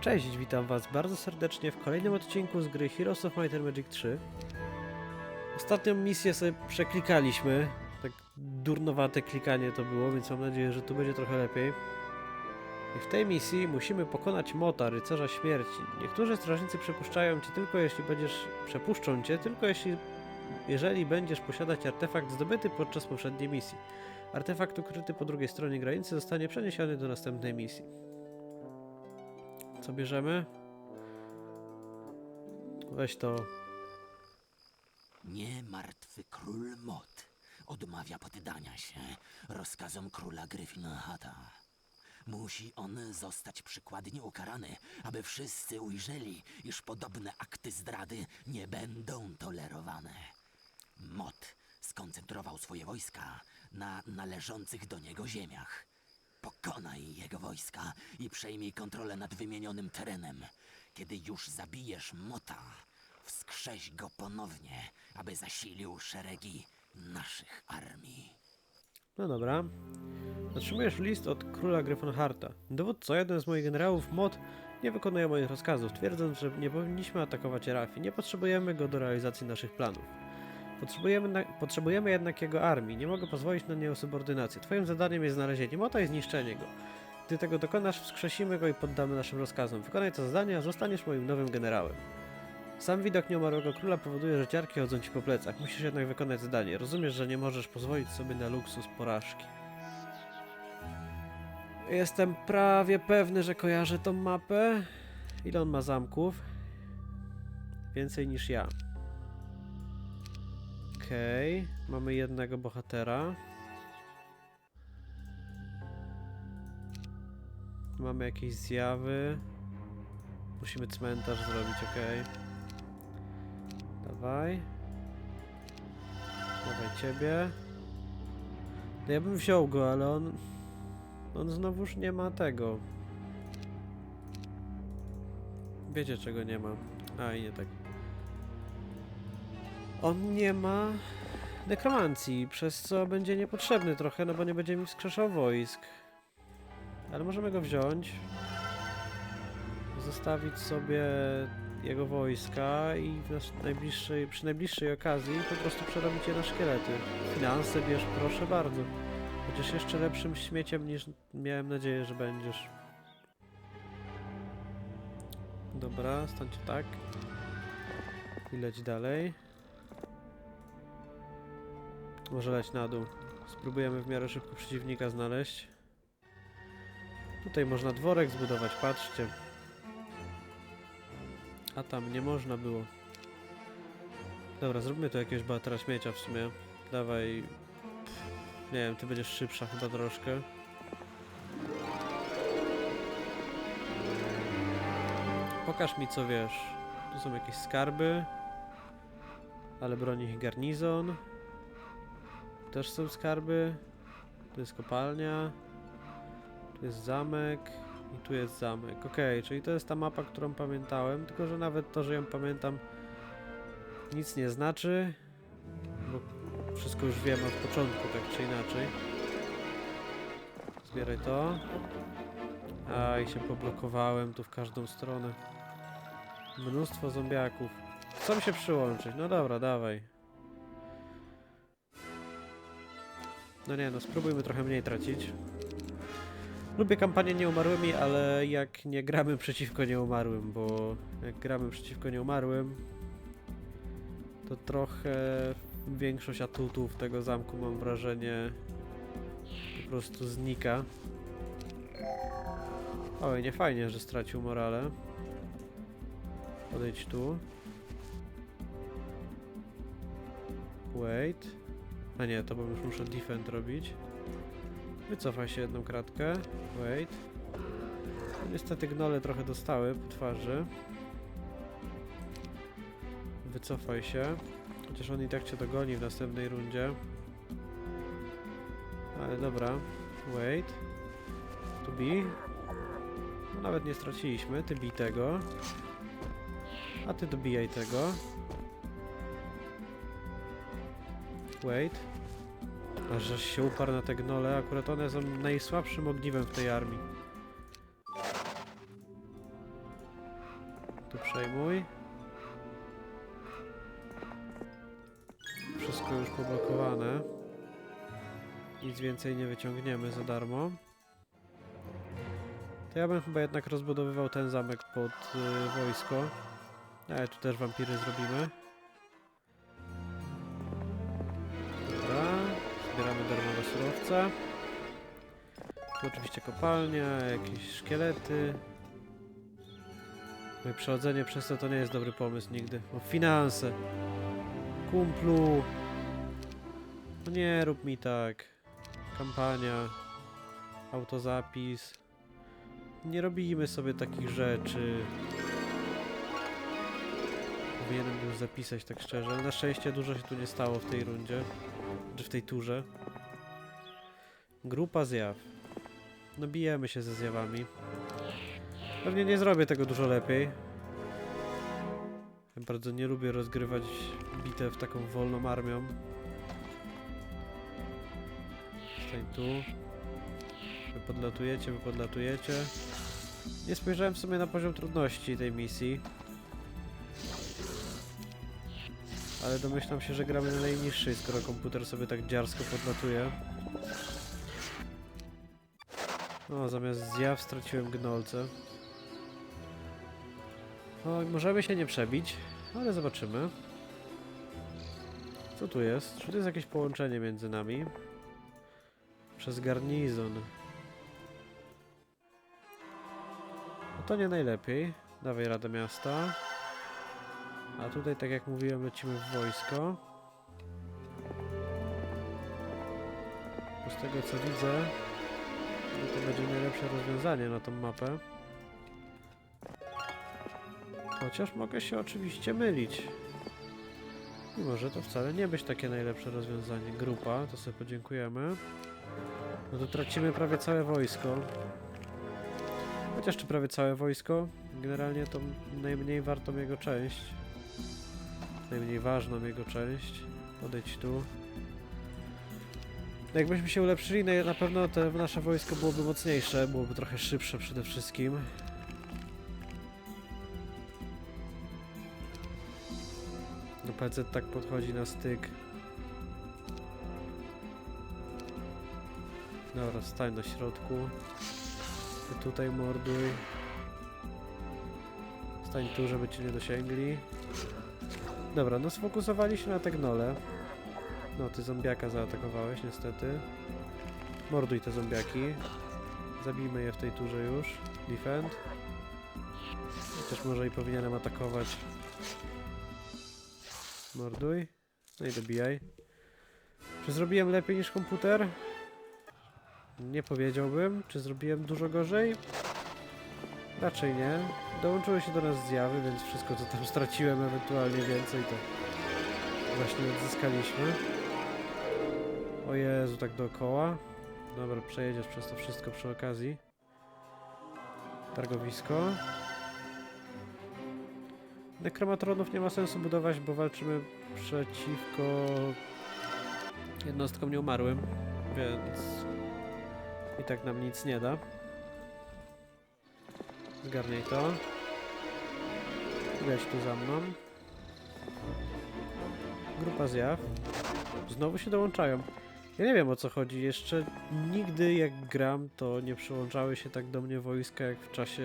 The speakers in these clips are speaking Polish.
Cześć, witam was bardzo serdecznie w kolejnym odcinku z gry Heroes of Might and Magic 3. Ostatnią misję sobie przeklikaliśmy, tak durnowate klikanie to było, więc mam nadzieję, że tu będzie trochę lepiej. I w tej misji musimy pokonać Mota, rycerza śmierci. Niektórzy strażnicy przepuszczają cię tylko jeśli będziesz... przepuszczą cię tylko jeśli... jeżeli będziesz posiadać artefakt zdobyty podczas poprzedniej misji. Artefakt ukryty po drugiej stronie granicy zostanie przeniesiony do następnej misji. Co bierzemy? Weź to. Nie martwy król Mot odmawia poddania się rozkazom króla Gryffindorhata. Musi on zostać przykładnie ukarany, aby wszyscy ujrzeli, iż podobne akty zdrady nie będą tolerowane. Mot skoncentrował swoje wojska na należących do niego ziemiach. Pokonaj jego wojska i przejmij kontrolę nad wymienionym terenem. Kiedy już zabijesz Mota, wskrześ go ponownie, aby zasilił szeregi naszych armii. No dobra. Otrzymujesz list od króla Gryfonharta. Dowódco, jeden z moich generałów, Mod, nie wykonuje moich rozkazów, twierdząc, że nie powinniśmy atakować Rafi. Nie potrzebujemy go do realizacji naszych planów. Potrzebujemy, na, potrzebujemy jednak jego armii. Nie mogę pozwolić na nieosubordynację. Twoim zadaniem jest znalezienie Mota i zniszczenie go. Gdy tego dokonasz, wskrzesimy go i poddamy naszym rozkazom. Wykonaj to zadanie, a zostaniesz moim nowym generałem. Sam widok nieumarłego króla powoduje, że ciarki chodzą ci po plecach. Musisz jednak wykonać zadanie. Rozumiesz, że nie możesz pozwolić sobie na luksus porażki. Jestem prawie pewny, że kojarzę tą mapę. Ile on ma zamków? Więcej niż ja. Okej, mamy jednego bohatera. Mamy jakieś zjawy. Musimy cmentarz zrobić, okej. Dawaj. Dawaj ciebie. No ja bym wziął go, ale on... On znowuż nie ma tego. Wiecie czego nie ma. A i nie tak. On nie ma nekromancji, przez co będzie niepotrzebny trochę, no bo nie będzie mi wskrzeszał wojsk. Ale możemy go wziąć. Zostawić sobie jego wojska i w najbliższej, przy najbliższej okazji po prostu przerobić je na szkielety. Finanse bierz, proszę bardzo. Chociaż jeszcze lepszym śmieciem niż miałem nadzieję, że będziesz. Dobra, stańcie tak. I leć dalej. Może leć na dół. Spróbujemy w miarę szybko przeciwnika znaleźć. Tutaj można dworek zbudować, patrzcie. A tam nie można było. Dobra, zróbmy tu jakiegoś batera śmiecia w sumie. Dawaj. Nie wiem, ty będziesz szybsza chyba troszkę. Pokaż mi co wiesz. Tu są jakieś skarby. Ale broni ich garnizon. Też są skarby. Tu jest kopalnia. Tu jest zamek. I tu jest zamek. Okej, czyli to jest ta mapa, którą pamiętałem. Tylko, że nawet to, że ją pamiętam, nic nie znaczy. Bo wszystko już wiem od początku, tak czy inaczej. Zbieraj to. A i się poblokowałem tu w każdą stronę. Mnóstwo zombiaków. Chcą się przyłączyć. No dobra, dawaj. No nie, no spróbujmy trochę mniej tracić. Lubię kampanię nieumarłymi, ale jak nie gramy przeciwko nieumarłym, bo jak gramy przeciwko nieumarłym, to trochę większość atutów tego zamku mam wrażenie po prostu znika. Oj, nie fajnie, że stracił morale. Podejdź tu. Wait. A nie, to bo już muszę defend robić. Wycofaj się jedną kratkę. Wait. Niestety gnole trochę dostały po twarzy. Wycofaj się. Chociaż on i tak cię dogoni w następnej rundzie. Ale dobra. Wait. Tu bij. No, nawet nie straciliśmy. Ty bij tego. A ty dobijaj tego. Wait. A żeś się uparł na te gnole, akurat one są najsłabszym ogniwem w tej armii. Tu przejmuj. Wszystko już poblokowane. Nic więcej nie wyciągniemy za darmo. To ja bym chyba jednak rozbudowywał ten zamek pod y, wojsko. Ale tu też wampiry zrobimy. Zbieramy darmowe surowce. Tu oczywiście kopalnia, jakieś szkielety. Moje przechodzenie przez to to nie jest dobry pomysł nigdy. O, finanse. Kumplu. No nie rób mi tak. Kampania. Autozapis. Nie robimy sobie takich rzeczy. Powinienem był zapisać tak szczerze, ale na szczęście dużo się tu nie stało w tej rundzie. W tej turze. Grupa zjaw. No bijemy się ze zjawami. Pewnie nie zrobię tego dużo lepiej. Ja bardzo nie lubię rozgrywać bitew taką wolną armią. Stań tu. Wy podlatujecie, wy podlatujecie. Nie spojrzałem w sumie na poziom trudności tej misji. Ale domyślam się, że gramy na najniższej, skoro komputer sobie tak dziarsko podlatuje. O, zamiast zjaw straciłem gnolce. O, możemy się nie przebić, ale zobaczymy. Co tu jest? Czy tu jest jakieś połączenie między nami? Przez garnizon. No to nie najlepiej. Dawaj Radę Miasta. A tutaj, tak jak mówiłem, lecimy w wojsko. Z tego co widzę, to będzie najlepsze rozwiązanie na tą mapę. Chociaż mogę się oczywiście mylić. I może to wcale nie być takie najlepsze rozwiązanie. Grupa, to sobie podziękujemy. No to tracimy prawie całe wojsko. Chociaż czy prawie całe wojsko? Generalnie to najmniej wartą jego część. Najmniej ważną jego część. Podejdź tu. Jakbyśmy się ulepszyli, na pewno to nasze wojsko byłoby mocniejsze, byłoby trochę szybsze przede wszystkim. No PC tak podchodzi na styk. Dobra, stań na środku. Ty tutaj morduj. Stań tu, żeby cię nie dosięgli. Dobra, no sfokusowali się na te gnole. No, ty zombiaka zaatakowałeś niestety. Morduj te zombiaki. Zabijmy je w tej turze już. Defend. Chociaż może i powinienem atakować. Morduj. No i dobijaj. Czy zrobiłem lepiej niż komputer? Nie powiedziałbym. Czy zrobiłem dużo gorzej? Raczej nie. Dołączyły się do nas zjawy, więc wszystko co tam straciłem, ewentualnie więcej, to właśnie odzyskaliśmy. O Jezu, tak dookoła. Dobra, przejedziesz przez to wszystko przy okazji. Targowisko. Nekromatronów nie ma sensu budować, bo walczymy przeciwko jednostkom nieumarłym, więc i tak nam nic nie da. Zgarnij to. Leć tu za mną. Grupa zjaw. Znowu się dołączają. Ja nie wiem o co chodzi. Jeszcze nigdy jak gram, to nie przyłączały się tak do mnie wojska jak w czasie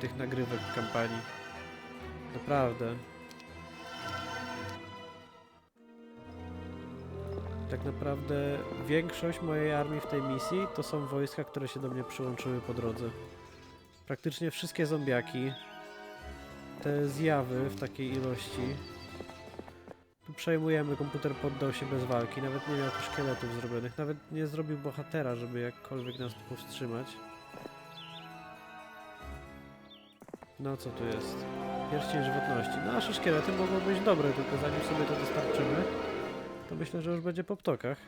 tych nagrywek kampanii. Naprawdę. Tak naprawdę większość mojej armii w tej misji to są wojska, które się do mnie przyłączyły po drodze. Praktycznie wszystkie zombiaki, te zjawy w takiej ilości. Tu przejmujemy, komputer poddał się bez walki, nawet nie miał tu szkieletów zrobionych, nawet nie zrobił bohatera, żeby jakkolwiek nas tu powstrzymać. No co tu jest? Pierścień żywotności. No, nasze szkielety mogą być dobre, tylko zanim sobie to dostarczymy, to myślę, że już będzie po ptokach.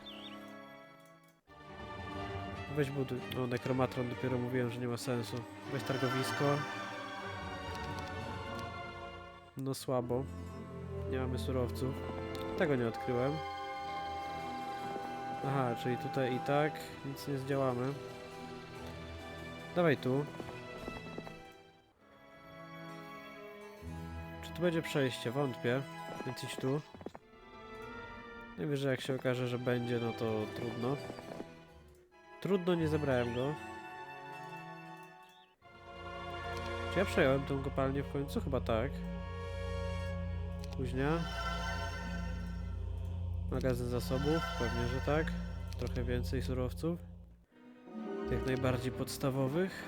Weź buduj. O, nekromatron dopiero mówiłem, że nie ma sensu. Weź targowisko. No słabo. Nie mamy surowców. Tego nie odkryłem. Aha, czyli tutaj i tak nic nie zdziałamy. Dawaj tu. tu będzie przejście? Wątpię. Więc idź tu. Najwyżej jak się okaże, że będzie, no to trudno. Trudno, nie zebrałem go. Czy ja przejąłem tą kopalnię w końcu? Chyba tak. Kuźnia. Magazyn zasobów? Pewnie, że tak. Trochę więcej surowców. Tych najbardziej podstawowych.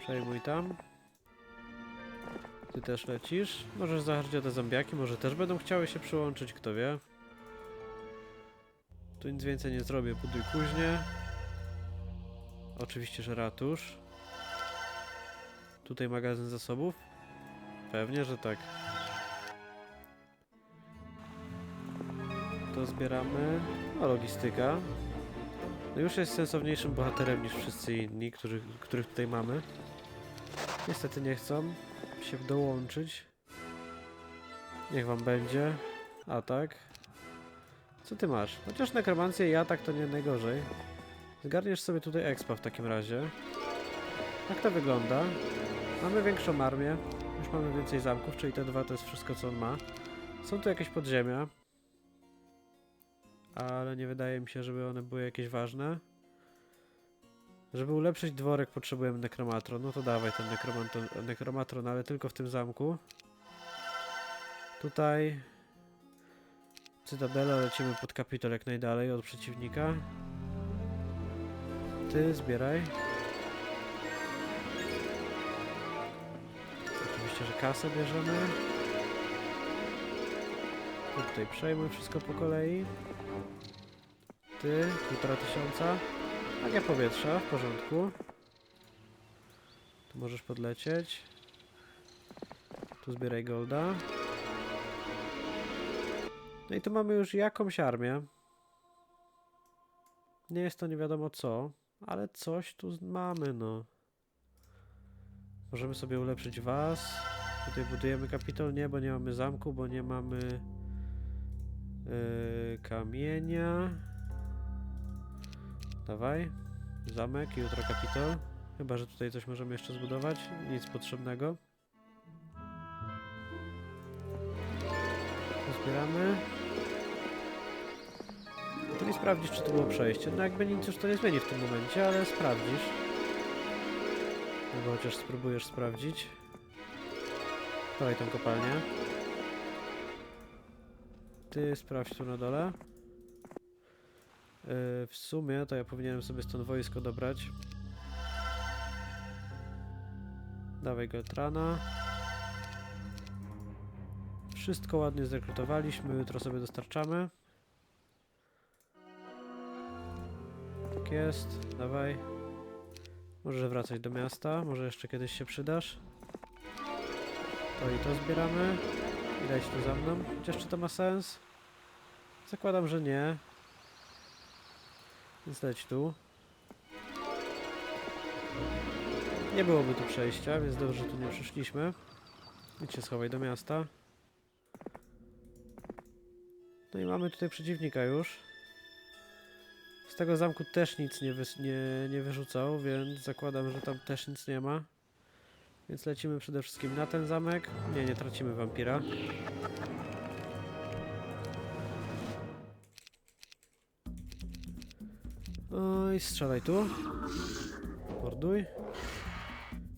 Przejmuj tam. Ty też lecisz. Możesz zahaczyć o te zombiaki, może też będą chciały się przyłączyć, kto wie. Tu nic więcej nie zrobię, buduj kuźnię. Oczywiście, że ratusz. Tutaj magazyn zasobów. Pewnie, że tak. To zbieramy. No, logistyka. No już jest sensowniejszym bohaterem niż wszyscy inni, którzy, których tutaj mamy. Niestety nie chcą się dołączyć. Niech wam będzie. Atak. Co ty masz? Chociaż nekromancję i atak to nie najgorzej. Zgarniesz sobie tutaj expa w takim razie. Jak to wygląda? Mamy większą armię. Już mamy więcej zamków, czyli te dwa to jest wszystko co on ma. Są tu jakieś podziemia. Ale nie wydaje mi się, żeby one były jakieś ważne. Żeby ulepszyć dworek potrzebujemy nekromatron. No to dawaj ten nekromatron, ale tylko w tym zamku. Tutaj Cytadela lecimy pod kapitol jak najdalej od przeciwnika. Ty zbieraj. Oczywiście, że kasę bierzemy. Ty tutaj przejmuj wszystko po kolei. Ty, półtora tysiąca. Magia powietrza, w porządku. Tu możesz podlecieć. Tu zbieraj golda. No i tu mamy już jakąś armię. Nie jest to nie wiadomo co, ale coś tu mamy, no. Możemy sobie ulepszyć was. Tutaj budujemy kapitol, nie, bo nie mamy zamku, bo nie mamy yy, kamienia. Dawaj. Zamek, jutro kapitol. Chyba, że tutaj coś możemy jeszcze zbudować. Nic potrzebnego. Zbieramy. I Ty mi sprawdzisz, czy to było przejście. No jakby nic już to nie zmieni w tym momencie, ale sprawdzisz. Albo chociaż spróbujesz sprawdzić. Dawaj tą kopalnię. Ty sprawdź tu na dole. Yy, w sumie to ja powinienem sobie stąd wojsko dobrać. Dawaj Geltrana. Wszystko ładnie zrekrutowaliśmy, jutro sobie dostarczamy. Tak jest, dawaj. Możesz wracać do miasta, może jeszcze kiedyś się przydasz. To i to zbieramy. I dajcie tu za mną. Chociaż czy to ma sens? Zakładam, że nie. Więc leć tu. Nie byłoby tu przejścia, więc dobrze, że tu nie przyszliśmy. Idź się schowaj do miasta. No i mamy tutaj przeciwnika już. Tego zamku też nic nie, wys- nie, nie wyrzucał, więc zakładam, że tam też nic nie ma. Więc lecimy przede wszystkim na ten zamek. Nie, nie tracimy wampira. Oj, strzelaj tu. Morduj.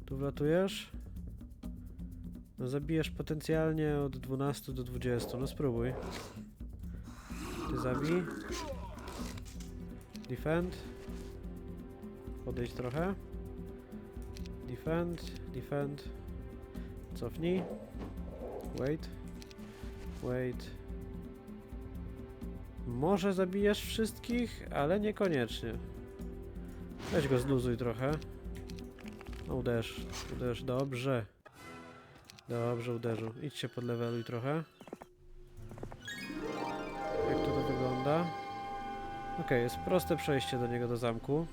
Tu wlatujesz. No zabijesz potencjalnie od 12 do 20. No spróbuj. Ty zabij. Defend. Podejdź trochę. Defend, defend. Cofnij. Wait. Wait. Może zabijesz wszystkich, ale niekoniecznie. Weź go zluzuj trochę. No uderz, uderz, dobrze. Dobrze uderzył. Idź się podleweluj trochę. Okej, jest proste przejście do niego do zamku.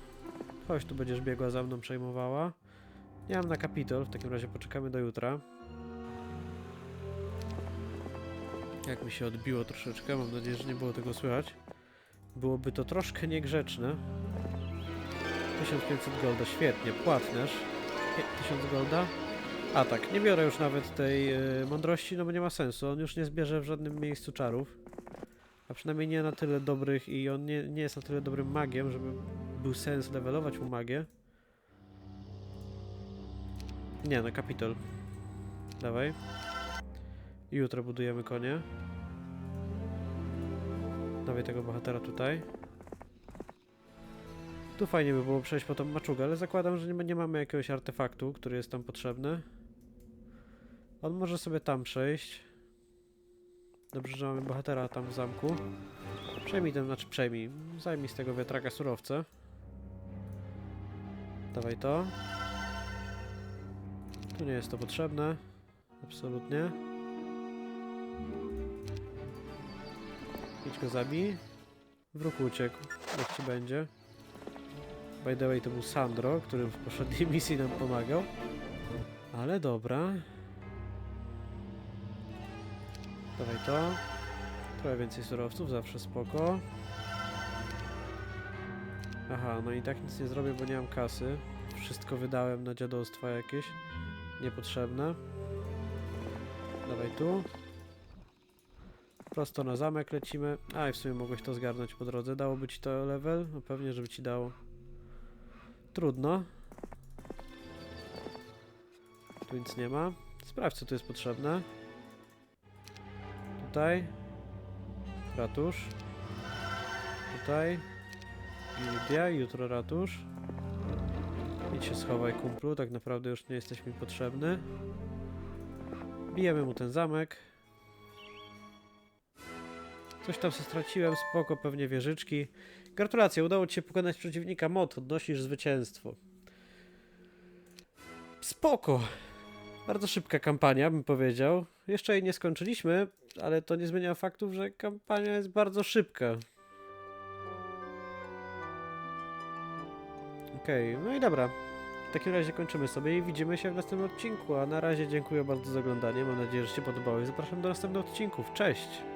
Chodź, tu będziesz biegła za mną, przejmowała. Nie mam na kapitol, w takim razie poczekamy do jutra. Jak mi się odbiło troszeczkę, mam nadzieję, że nie było tego słychać. Byłoby to troszkę niegrzeczne. 1500 golda, świetnie, płatnerz. Pie- 1000 golda. A tak, nie biorę już nawet tej y, mądrości, no bo nie ma sensu. On już nie zbierze w żadnym miejscu czarów. A przynajmniej nie na tyle dobrych i on nie, nie jest na tyle dobrym magiem, żeby był sens levelować mu magię. Nie, no kapitol. Dawaj. Jutro budujemy konie. Dawaj tego bohatera tutaj. Tu fajnie by było przejść po tą maczugę, ale zakładam, że nie, nie mamy jakiegoś artefaktu, który jest tam potrzebny. On może sobie tam przejść. Dobrze, że mamy bohatera tam w zamku. Przejmij ten, znaczy przejmij. Zajmij z tego wiatraka surowce. Dawaj to. Tu nie jest to potrzebne. Absolutnie. Idź go zabij. Wróg uciekł. Niech ci będzie. By the way, to był Sandro, który w poprzedniej misji nam pomagał. Ale dobra. Dawaj to. Trochę więcej surowców, zawsze spoko. Aha, no i tak nic nie zrobię, bo nie mam kasy. Wszystko wydałem na dziadostwa jakieś. Niepotrzebne. Dawaj tu. Prosto na zamek lecimy. A, i w sumie mogłeś to zgarnąć po drodze. Dałoby ci to level? No pewnie, żeby ci dało. Trudno. Tu nic nie ma. Sprawdź, co tu jest potrzebne. Tutaj. Ratusz. Tutaj. Gildia, jutro ratusz. Idź się schowaj, kumplu. Tak naprawdę już nie jesteś mi potrzebny. Bijemy mu ten zamek. Coś tam się straciłem, spoko, pewnie wieżyczki. Gratulacje, udało ci się pokonać przeciwnika mod, odnosisz zwycięstwo. Spoko. Bardzo szybka kampania, bym powiedział. Jeszcze jej nie skończyliśmy, ale to nie zmienia faktów, że kampania jest bardzo szybka. Okej, no i dobra. W takim razie kończymy sobie i widzimy się w następnym odcinku. A na razie dziękuję bardzo za oglądanie. Mam nadzieję, że się podobało i zapraszam do następnych odcinków. Cześć!